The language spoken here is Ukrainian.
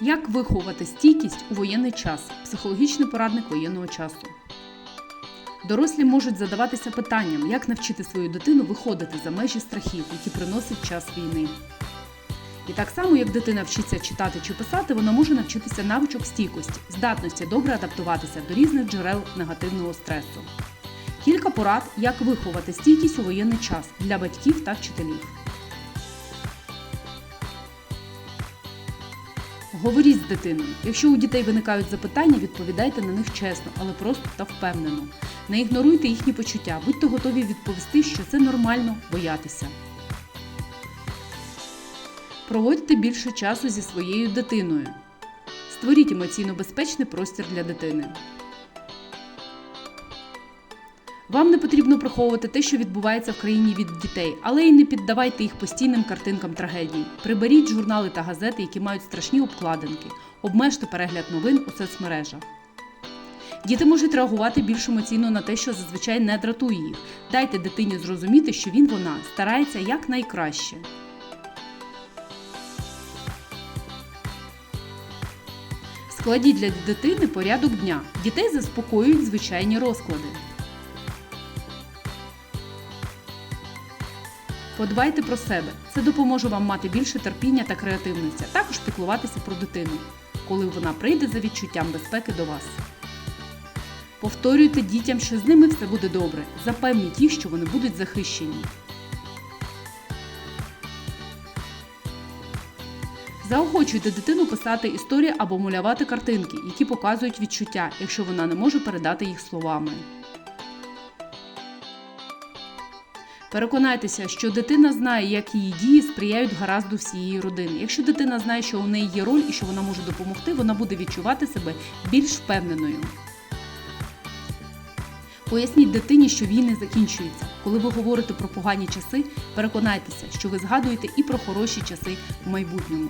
Як виховати стійкість у воєнний час? Психологічний порадник воєнного часу. Дорослі можуть задаватися питанням, як навчити свою дитину виходити за межі страхів, які приносить час війни. І так само, як дитина вчиться читати чи писати, вона може навчитися навичок стійкості, здатності добре адаптуватися до різних джерел негативного стресу. Кілька порад, як виховати стійкість у воєнний час для батьків та вчителів. Говоріть з дитиною. Якщо у дітей виникають запитання, відповідайте на них чесно, але просто та впевнено. Не ігноруйте їхні почуття, будьте готові відповісти, що це нормально боятися. Проводьте більше часу зі своєю дитиною. Створіть емоційно безпечний простір для дитини. Вам не потрібно приховувати те, що відбувається в країні від дітей, але й не піддавайте їх постійним картинкам трагедій. Приберіть журнали та газети, які мають страшні обкладинки. Обмежте перегляд новин у соцмережах. Діти можуть реагувати більш емоційно на те, що зазвичай не дратує їх. Дайте дитині зрозуміти, що він вона старається якнайкраще. Складіть для дитини порядок дня. Дітей заспокоюють звичайні розклади. Подбайте про себе. Це допоможе вам мати більше терпіння та креативності, а також піклуватися про дитину, коли вона прийде за відчуттям безпеки до вас. Повторюйте дітям, що з ними все буде добре. Запевніть їх, що вони будуть захищені. Заохочуйте дитину писати історії або малювати картинки, які показують відчуття, якщо вона не може передати їх словами. Переконайтеся, що дитина знає, як її дії сприяють гаразду всієї родини. Якщо дитина знає, що у неї є роль і що вона може допомогти, вона буде відчувати себе більш впевненою. Поясніть дитині, що війни закінчуються. Коли ви говорите про погані часи, переконайтеся, що ви згадуєте і про хороші часи в майбутньому.